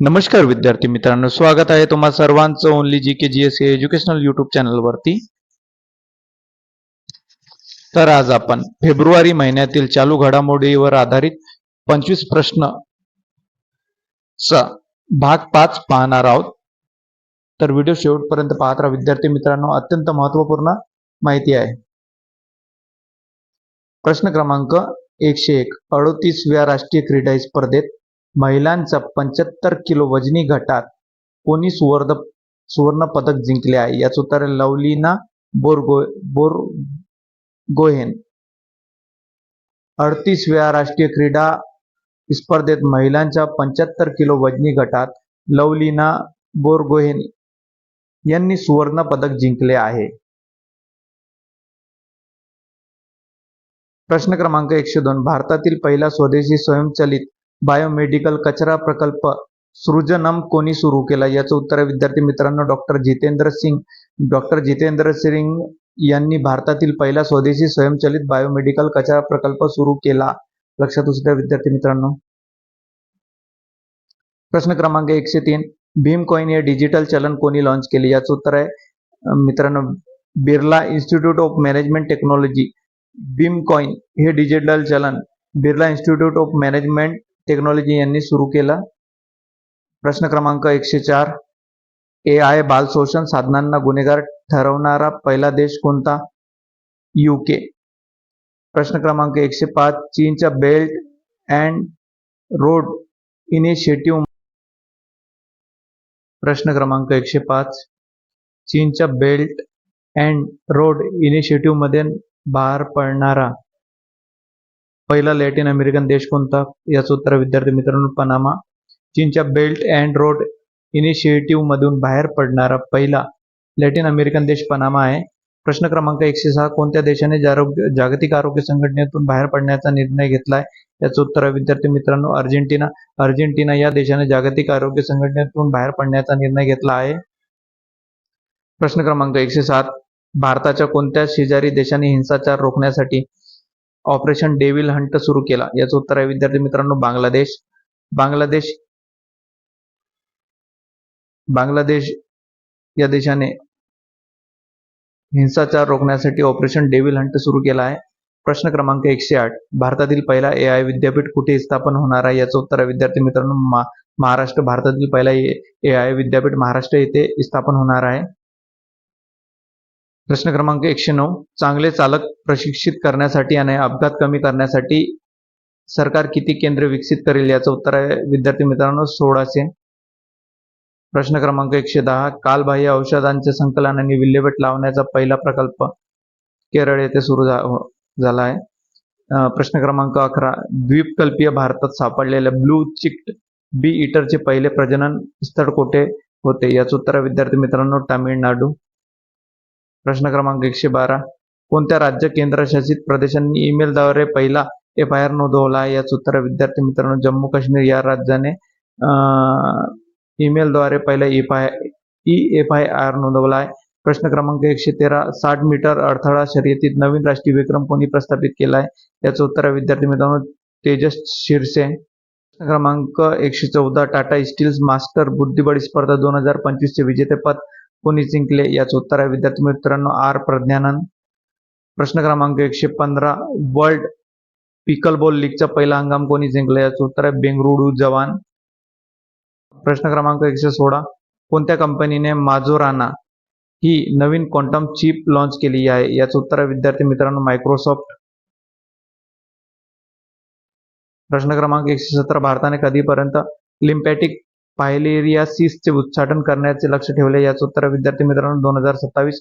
नमस्कार विद्यार्थी मित्रांनो स्वागत आहे तुम्हा सर्वांचं only G K G S educational YouTube चॅनलवरती तर आज आपण फेब्रुवारी महिन्यातील चालू घडामोडीवर आधारित पंचवीस प्रश्न चा भाग पाच पाहणार आहोत. तर व्हिडिओ शेवटपर्यंत पाहत राहा. विद्यार्थी मित्रांनो अत्यंत महत्त्वपूर्ण माहिती आहे. प्रश्न क्रमांक एकशे एक अडोतीसव्या राष्ट्रीय क्रीडा स्पर्धेत महिलांच्या पंच्याहत्तर किलो वजनी गटात कोणी सुवर्ण सुवर्ण पदक जिंकले आहे? याचं उत्तर आहे लवलीना बोरगो अडतीस वेळा राष्ट्रीय क्रीडा स्पर्धेत महिलांच्या पंच्याहत्तर किलो वजनी गटात लवलीना बोरगोहेन यांनी सुवर्ण पदक जिंकले आहे. प्रश्न क्रमांक एकशे दोन. भारतातील पहिला स्वदेशी स्वयंचलित बायोमेडिकल कचरा प्रकल्प सृजनम कोणी सुरू केला? याचं उत्तर आहे विद्यार्थी मित्रांनो डॉक्टर जितेंद्र सिंग. डॉक्टर जितेंद्र सिंग यांनी भारतातील पहिला स्वदेशी स्वयंचलित बायोमेडिकल कचरा प्रकल्प सुरू केला. लक्षात असू द्या विद्यार्थी मित्रांनो. प्रश्न क्रमांक एकशे तीन. भीम कॉइन हे डिजिटल चलन कोणी लॉन्च केले? याचं उत्तर आहे मित्रांनो Birla institute of management technology. Bhim coin हे डिजिटल चलन. Birla institute of management technology यांनी सुरू केला. प्रश्न क्रमांक एकशे चार. ए आय बाल शोषण साधनांना गुन्हेगार ठरवणारा पहिला देश कोणता? युके प्रश्न क्रमांक एकशे पाच. चीनच्या बेल्ट अँड रोड इनिशिएटिव्ह प्रश्न क्रमांक एकशे पाच. चीनच्या बेल्ट अँड रोड इनिशिएटिव्हमध्ये बाहेर पडणारा पहिला लॅटिन अमेरिकन देश कोणता? याचं उत्तर विद्यार्थी मित्रांनो पनामा. चीनच्या बेल्ट अँड रोड इनिशिएटिव्ह मधून बाहेर पडणारा पहिला लॅटिन अमेरिकन देश पनामा आहे. प्रश्न क्रमांक एकशे सहा कोणत्या देशाने जागतिक आरोग्य संघटनेतून बाहेर पडण्याचा निर्णय घेतलाय? याचं उत्तर आहे विद्यार्थी मित्रांनो अर्जेंटिना. अर्जेंटिना या देशाने जागतिक आरोग्य संघटनेतून बाहेर पडण्याचा निर्णय घेतला आहे. प्रश्न क्रमांक एकशे सात भारताच्या कोणत्या शेजारी देशाने हिंसाचार रोखण्यासाठी ऑपरेशन डेव्हिल हंट सुरू केला. याचं उत्तर आहे विद्यार्थी मित्रांनो बांगलादेश. बांगलादेश बांगलादेश या देशाने हिंसाचार रोखण्यासाठी ऑपरेशन डेव्हिल हंट सुरू केला आहे. प्रश्न क्रमांक एकशे आठ. भारतातील पहिला ए आय विद्यापीठ कुठे स्थापन होणार आहे? याचं उत्तर आहे विद्यार्थी मित्रांनो मा- महाराष्ट्र. भारतातील पहिला ए आय विद्यापीठ महाराष्ट्र येथे स्थापन होणार आहे. प्रश्न क्रमांक एकशे नऊ. चांगले चालक प्रशिक्षित करण्यासाठी आणि अपघात कमी करण्यासाठी सरकार किती केंद्र विकसित करेल याचं उत्तर आहे. विद्यार्थी मित्रांनो सोळाशे. प्रश्न क्रमांक एकशे दहा. कालबाह्य औषधांचे संकलन आणि विल्हेवाट लावण्याचा पहिला प्रकल्प केरळ येथे सुरू झा- हो, झाला आहे. प्रश्न क्रमांक अकरा. द्वीपकल्पीय भारतात सापडलेल्या ब्लू चिक्ड बी इटरचे पहिले प्रजनन स्थळ कोठे होते? याचं उत्तर आहे. विद्यार्थी मित्रांनो तामिळनाडू. प्रश्न क्रमांक एकशे बारा. कोणत्या राज्य केंद्रशासित प्रदेशांनी ईमेलद्वारे पहिला एफ आय आर नोंदवला आहे? उत्तर विद्यार्थी मित्रांनो जम्मू काश्मीर या राज्याने ईमेलद्वारे पहिला F I E F I R नोंदवला आहे. प्रश्न क्रमांक एकशे तेरा साठ मीटर अडथळा शर्यतीत नवीन राष्ट्रीय विक्रम कोणी प्रस्थापित केला आहे? याचं उत्तर विद्यार्थी मित्रांनो तेजस शिरसे. प्रश्न क्रमांक एकशे चौदा टाटा स्टील्स मास्टर बुद्धिबळ स्पर्धा दोन हजार पंचवीसचे विजेतेपद. कोणी जिंकले याचं उत्तर आहे. विद्यार्थी मित्रांनो आर प्रज्ञानंद. प्रश्न क्रमांक एकशे पंधरा वर्ल्ड पिकलबॉल लीगचा पहिला हंगाम कोणी जिंकला याचं उत्तर आहे. बेंगळुरू जवान. प्रश्न क्रमांक एकशे सोळा कोणत्या कंपनीने माजोराना ही नवीन क्वांटम चिप लॉन्च केली आहे? याचं उत्तर आहे. विद्यार्थी मित्रांनो मायक्रोसॉफ्ट. प्रश्न क्रमांक एकशे सतरा भारताने कधीपर्यंत लिम्पॅटिक पायलेरियासिसचे उच्चाटन करण्याचे लक्ष ठेवले. याचं उत्तर विद्यार्थी मित्रांनो दोन हजार सत्तावीस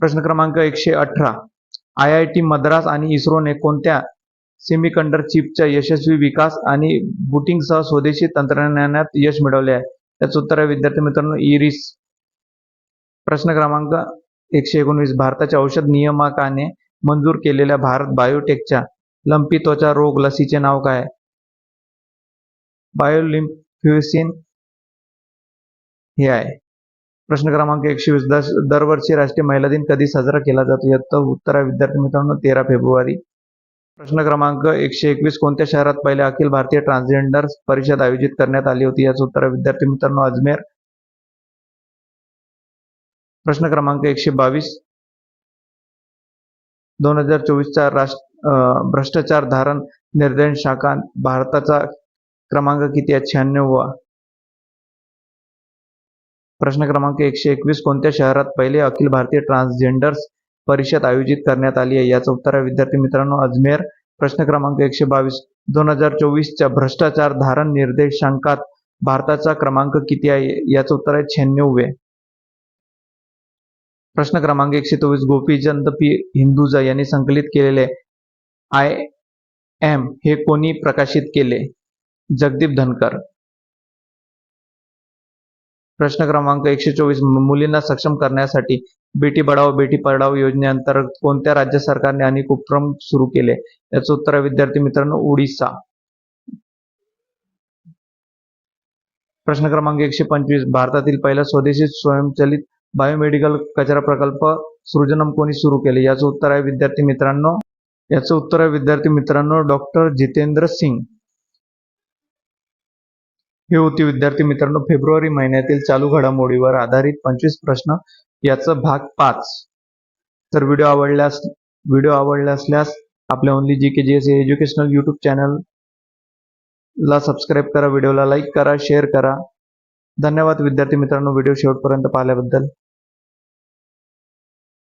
प्रश्न क्रमांक एकशे अठरा. आय आय टी मद्रास आणि इस्रोने कोणत्या सेमीकंडर चिपच्या यशस्वी विकास आणि बुटिंगसह स्वदेशी तंत्रज्ञानात यश मिळवले आहे? त्याचं उत्तर आहे विद्यार्थी मित्रांनो इरिस. प्रश्न क्रमांक एकशे एकोणवीस. भारताच्या औषध नियामकाने मंजूर केलेल्या भारत बायोटेकच्या लंपी त्वचा रोग लसीचे नाव काय आहे? बायोलिम्फ्युसिन हे आहे. प्रश्न क्रमांक एकशे वीस. दस दरवर्षी राष्ट्रीय महिला दिन कधी साजरा केला जातो? याचं उत्तर आहे विद्यार्थी मित्रांनो तेरा फेब्रुवारी. प्रश्न क्रमांक एकशे एकवीस. कोणत्या शहरात पहिले अखिल भारतीय ट्रान्सजेंडर परिषद आयोजित करण्यात आली होती? याचं उत्तर आहे विद्यार्थी मित्रांनो अजमेर. प्रश्न क्रमांक एकशे बावीस. दोन हजार चोवीसचा राष्ट्र भ्रष्टाचार धारण निर्देश शाखा भारताचा क्रमांक किती आहे? शहाण्णव प्रश्न क्रमांक एकशे एकवीस. कोणत्या शहरात पहिले अखिल भारतीय ट्रान्सजेंडर्स परिषद आयोजित करण्यात आली आहे? याचं उत्तर आहे विद्यार्थी मित्रांनो अजमेर. प्रश्न क्रमांक एकशे बावीस. दोन हजार चोवीसच्या भ्रष्टाचार धारण निर्देशांकात भारताचा क्रमांक किती आहे? याचं उत्तर आहे शहाण्णववे. प्रश्न क्रमांक एकशे चोवीस. गोपीचंद पी. हिंदुजा यांनी संकलित केलेले आय. एम. हे कोणी प्रकाशित केले? जगदीप धनकर. प्रश्न क्रमांक एकशे चोवीस. मुलींना सक्षम करण्यासाठी बेटी बढाओ बेटी पढाओ योजनेअंतर्गत कोणत्या राज्य सरकारने अनेक उपक्रम सुरू केले? याचं उत्तर आहे विद्यार्थी मित्रांनो ओडिसा. प्रश्न क्रमांक एकशे पंचवीस. भारतातील पहिला स्वदेशी स्वयंचलित बायोमेडिकल कचरा प्रकल्प सृजनम कोणी सुरू केले? याचं उत्तर आहे विद्यार्थी मित्रांनो याचं उत्तर आहे विद्यार्थी मित्रांनो डॉक्टर जितेंद्र सिंग. हे होती विद्यार्थी मित्रांनो फेब्रुवारी महिन्यातील चालू घडामोडीवर आधारित पंचवीस प्रश्न याचा भाग पाच. तर व्हिडिओ आवडल्यास व्हिडिओ आवडला असल्यास आपल्या only G K G S educational YouTube चॅनलला सबस्क्राईब करा व्हिडिओला लाईक करा शेअर करा. धन्यवाद विद्यार्थी मित्रांनो व्हिडिओ शेवटपर्यंत पाहिल्याबद्दल.